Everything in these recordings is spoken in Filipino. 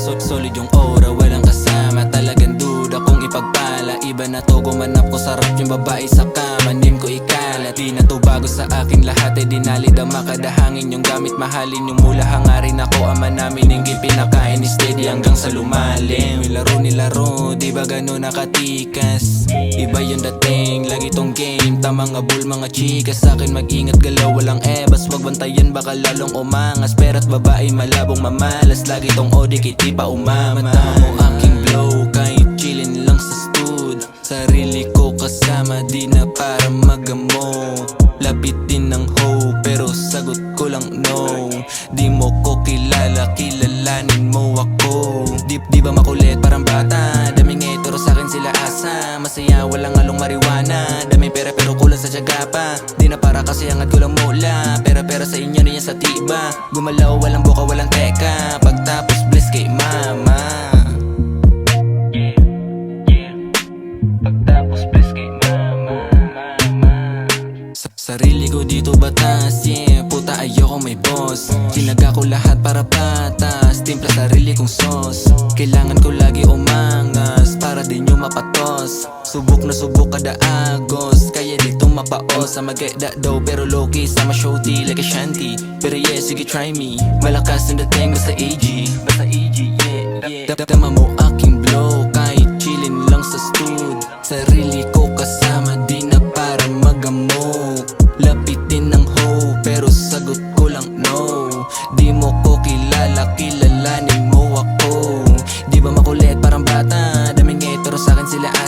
So, solid yung aura, walang kasama. Kung Iba na to, gumanap ko sarap yung babae sa kama. Nim ko ikalat, di na to bago sa akin Lahat. Ay dinali dama kada hangin yung gamit. Mahalin yung mula, hangarin ako. Ama namin yung pinakain Steady hanggang sa lumalim. Nilaro nilaro, di ba ganun nakatikas? Iba yung dating, lagi tong game. Tamang abul mga chika. Sa akin mag-ingat galaw, walang ebas. Wag bantayan baka lalong umangas. Pera't babae malabong mamalas. Lagi tong ODK di pa umama Tama mo aking blow kahit kilalanin mo ako. Di, di ba makulit? Parang bata. Daming etoro sa akin sila asa. Masaya walang along mariwana Daming pera pero kulang sa tiyaga pa. Di na para kasi angat ko lang mula. Pera pera sa inyo niya sa tiba. Gumalaw walang buka walang teka. Pagtapos bless kay mama. Pagtapos bless kay mama, mama Sa sarili ko dito batas, yeah. Puta ayoko may Tinaga ko lahat para patas Timpla sarili kong sauce. Kailangan ko lagi umangas Para din yung mapatos. Subok na subok kada agos Kaya dito mapaos. Sa mag-get daw pero low-key Sama showty like a shanty. Pero yeah, sige try me. Malakas ang dating basta AG Basta AG, yeah, yeah. Dama mo aking blow Kahit chillin lang sa stud Sarili ko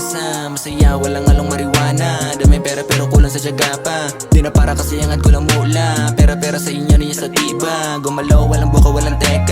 akin sila asa Masaya walang along mariwana Daming pera pero kulang sa tiyaga pa. Di na para kasi angat ko lang mula. Pera pera sa inyo niya sa tiba. Gumalaw walang buka walang teka